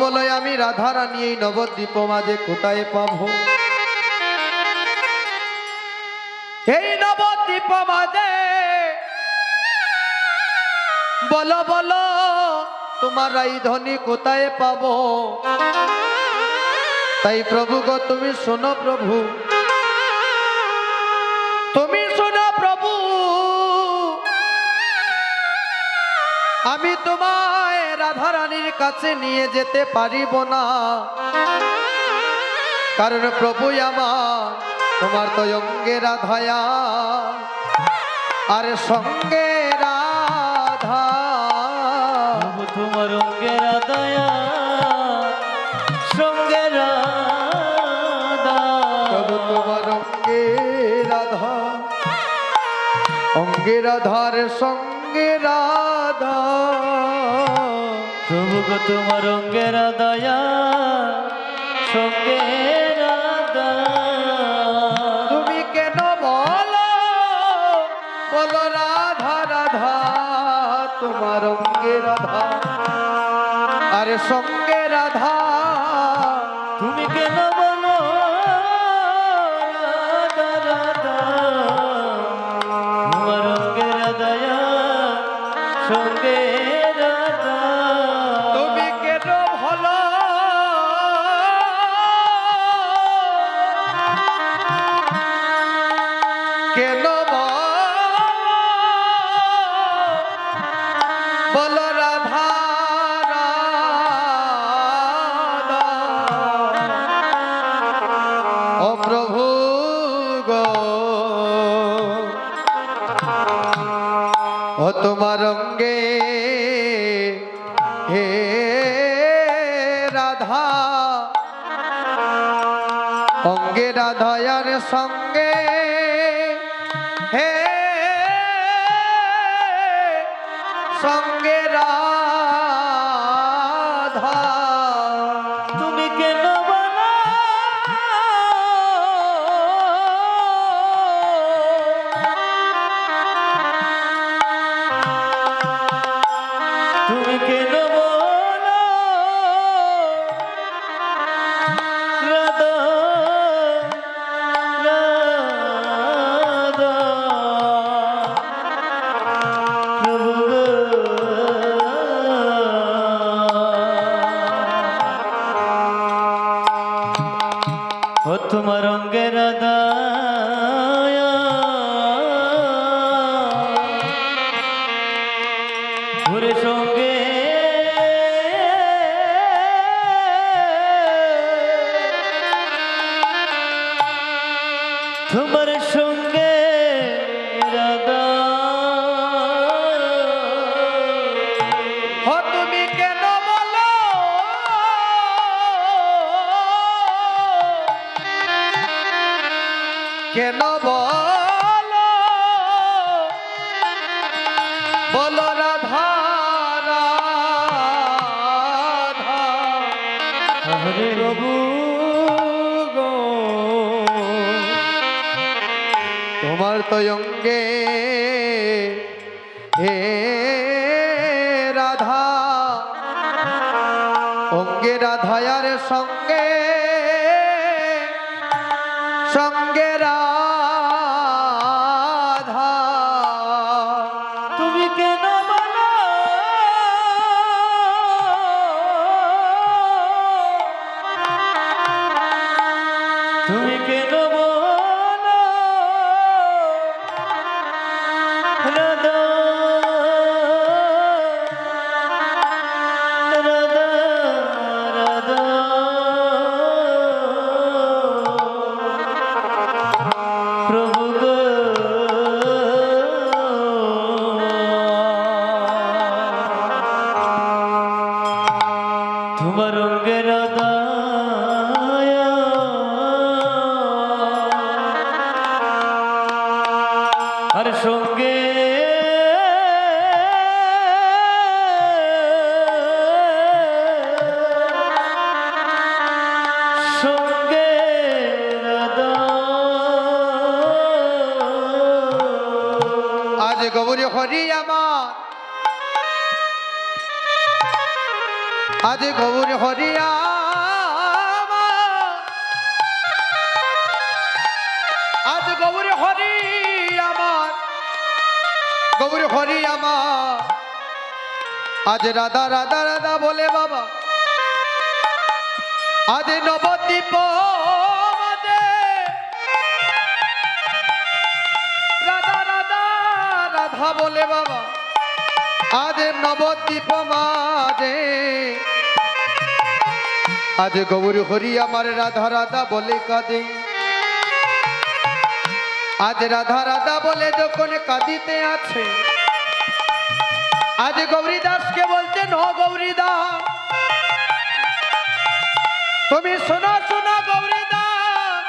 বলো আমি রাধা রানী এই নবদ্বীপ মাঝে কোথায় পাবো। এই নবদ্বীপ মাঝে বলো বলো, তোমার এই ধনী কোথায় পাবো? তাই প্রভু গো, তুমি শোনো প্রভু। তুমি শোনো প্রভু। আমি তোমায় রাধারানীর কাছে নিয়ে যেতে পারিব না। কারণ প্রভু আমার তোমার তো অঙ্গে রাধায়া। আর সঙ্গে রাধা। তোমার অঙ্গের দয়া সঙ্গে রাধা। তোমার অঙ্গে রাধা। অঙ্গে রাধার সঙ্গে প্রভু গো তোমার অঙ্গের দয়া সঙ্গে তুমি কেন বলো? বলো রাধা রাধা, তোমার অঙ্গে রাধা আরে সঙ্গে রাধা তুমি কেন বলো? রাধা রাধা, তোমার অঙ্গের দয়া সঙ্গে ও তোমার অঙ্গে হে রাধা অঙ্গে রাধায়ার সঙ্গে হে সঙ্গে রাধা কেন বলো? বলো রাধা রাধা। প্রভু গো তোমার তো অঙ্গে হে কেন আর সঙ্গে আজ গৌরী হরি আমার। আজ গৌরী হরিয়া আজ গৌরী হরি গৌর হরি আমার। আজ রাধা রাধা রাধা বলে বাবা, আজ নবদ্বীপ বলে বাবা, আজ নবদ্বীপ মাঝে আজ গৌর হরি আমার রাধা রাধা বলে কাঁদে। আজ রাধা রাধা বলে যখন কাঁদিতে আছে, আজ গৌরী দাসকে বলছে ন গৌরী দাস তুমি শোনো শোনো গৌরী দাস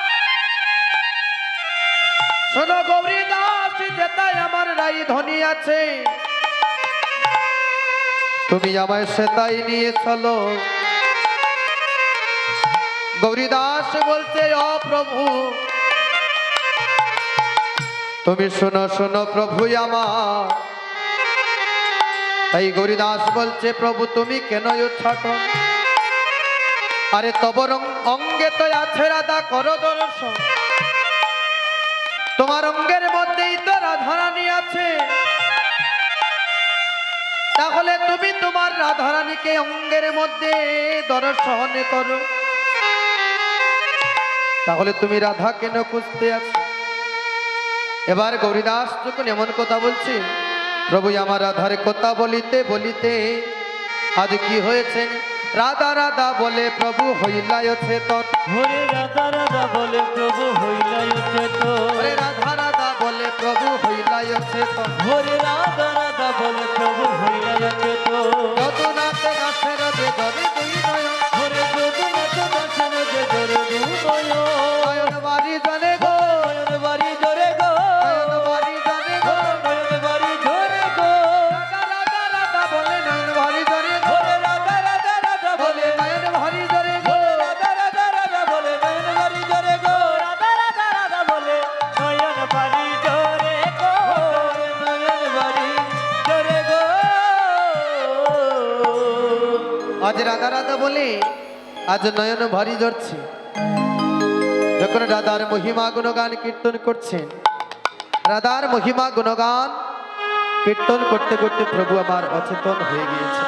শোনো গৌরী দাস যেটাই আমার রাই ধনী আছে, তুমি আমায় সেটাই নিয়ে চলো। গৌরী দাস বলছে অ প্রভু তুমি শোনো শোনো প্রভু আমার। এই গৌরীদাস বলছে, প্রভু, তুমি কেন ছাট আরে তবর অঙ্গে তো আছে রাধা, করো দর্শন। তোমার অঙ্গের মধ্যেই তো রাধারানী আছে। তাহলে তুমি তোমার রাধারানীকে অঙ্গের মধ্যে দর্শন করো। তাহলে তুমি রাধা কেন খুঁজতে আছো? এবার গৌরীদাস যখন এমন কথা বলছি। প্রভু আমার রাধার কথা বলিতে বলিতে আজ কি হয়েছে? রাধা রাধা বলে প্রভু হইলায়ছে তোর হরে রাধা রাধা বলে প্রভু হইলাই চেত ওরে রাধা রাধা বলে প্রভু হইলায়ছে তোর হরে রাধা রাধা বলে প্রভু হইলাই চেত যদুনাথ গাছের বেদরে আজ রাধা রাধা বলে আজ নয়ন ভারী ধরছে যখন রাধার মহিমা গুণগান কীর্তন করছেন, রাধার মহিমা গুণগান কীর্তন করতে করতে প্রভু আমার অচেতন হয়ে গিয়েছে।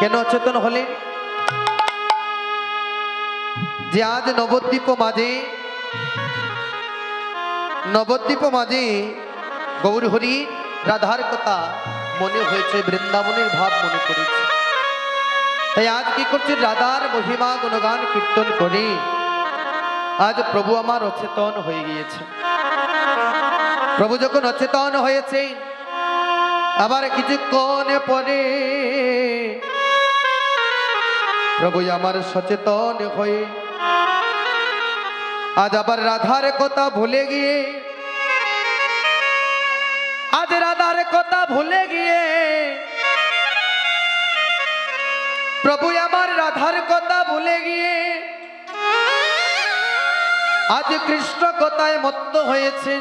কেন অচেতন হলে? যে আজ নবদ্বীপ মাঝে নবদ্বীপ মাঝে গৌরহরি রাধার কথা মনে হয়েছে, বৃন্দাবনের ভাব মনে করেছে। তাই আজ কি করছে? রাধার মহিমা, গুণগান, কীর্তন করে। আজ প্রভু আমার অচেতন হয়ে গিয়েছে। প্রভু যখন অচেতন হয়েছে, আবার কিছুক্ষণ পরে প্রভু আমার সচেতন হয়ে আজ আবার রাধার কথা ভুলে গিয়ে, আজ রাধার কথা ভুলে গিয়ে প্রভু, আমার রাধার কথা ভুলে গিয়ে আজ কৃষ্ণ কথায় মত্ত হয়েছেন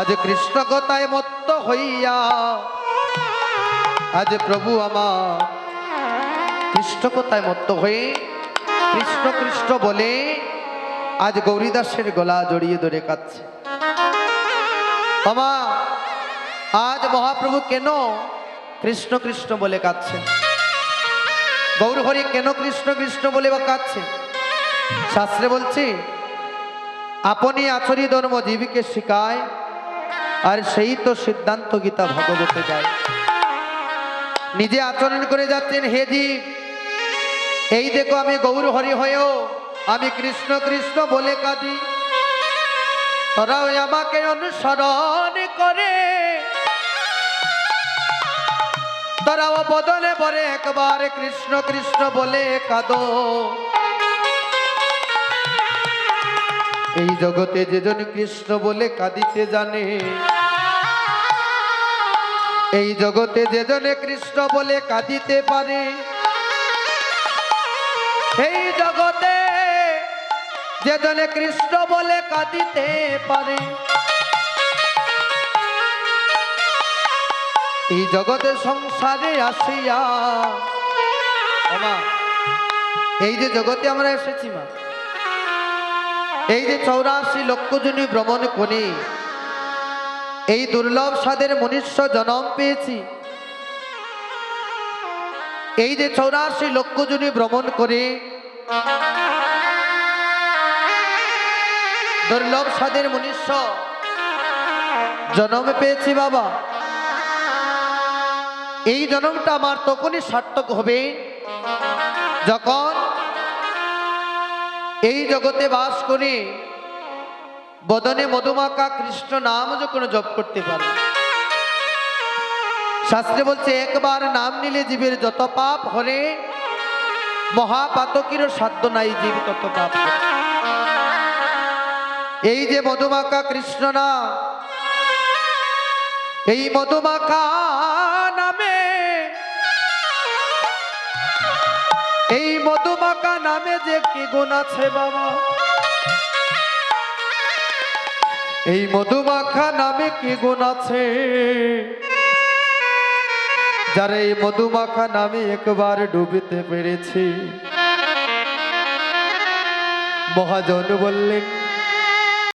আজ কৃষ্ণ কথায় মত্ত হইয়া আজ প্রভু আমার কৃষ্ণ কথায় মত্ত হয়ে কৃষ্ণ কৃষ্ণ বলে আজ গৌরীদাসের গলা জড়িয়ে ধরে কাঁদছে। বাবা, আজ মহাপ্রভু কেন কৃষ্ণ কৃষ্ণ বলে কাঁদছেন গৌরহরি কেন কৃষ্ণ কৃষ্ণ বলে বা কাঁদছে? শাস্ত্রে বলছি, আপনি আচরি ধর্ম জীবীকে শিখায়, আর সেই তো সিদ্ধান্ত গীতা ভগবতে যায়। নিজে আচরণ করে যাচ্ছেন, হে জীব, এই দেখো আমি গৌর হরি হয়েও আমি কৃষ্ণ কৃষ্ণ বলে কাঁদি। তোরাও আমাকে অনুসরণ করে। তোরাও বদলে পরে একবার কৃষ্ণ কৃষ্ণ বলে কাঁদো। এই জগতে যেজন কৃষ্ণ বলে কাঁদিতে জানে, এই জগতে যেজনে কৃষ্ণ বলে কাঁদিতে পারে, এই জগতে যেজনে কৃষ্ণ বলে কাঁদিতে পারে। এই জগতে সংসারে আসিয়া। এই যে জগতে আমরা এসেছি, মা। এই যে চৌরাশি লক্ষ জনী ভ্রমণ করি, এই দুর্লভ স্বাদের মনুষ্য জন্ম পেয়েছি। এই যে চৌরাশি লক্ষ জনী ভ্রমণ করে, দুর্লভ স্বাদের মনুষ্য জন্ম পেয়েছি, বাবা। এই জন্মটা আমার তখনই সার্থক হবে। যখন এই জগতে বাস করে বদনে মধুমাকা কৃষ্ণ নাম যখন জপ করতে পারে, শাস্ত্রে বলছে, একবার নাম নিলে জীবের যত পাপ হলে মহাপাতকেরও সাধ্য নাই জীব তত পাপ এই যে মধুমাকা কৃষ্ণ নাম, এই মধুমাখা এই মধুমাকা নামে যে কি গুণ আছে বাবা? এই মধুমাখা নামে কি গুণ আছে? যারা এই মধুমাখা নামে একবার ডুবিতে পেরেছি। মহাজন বললেন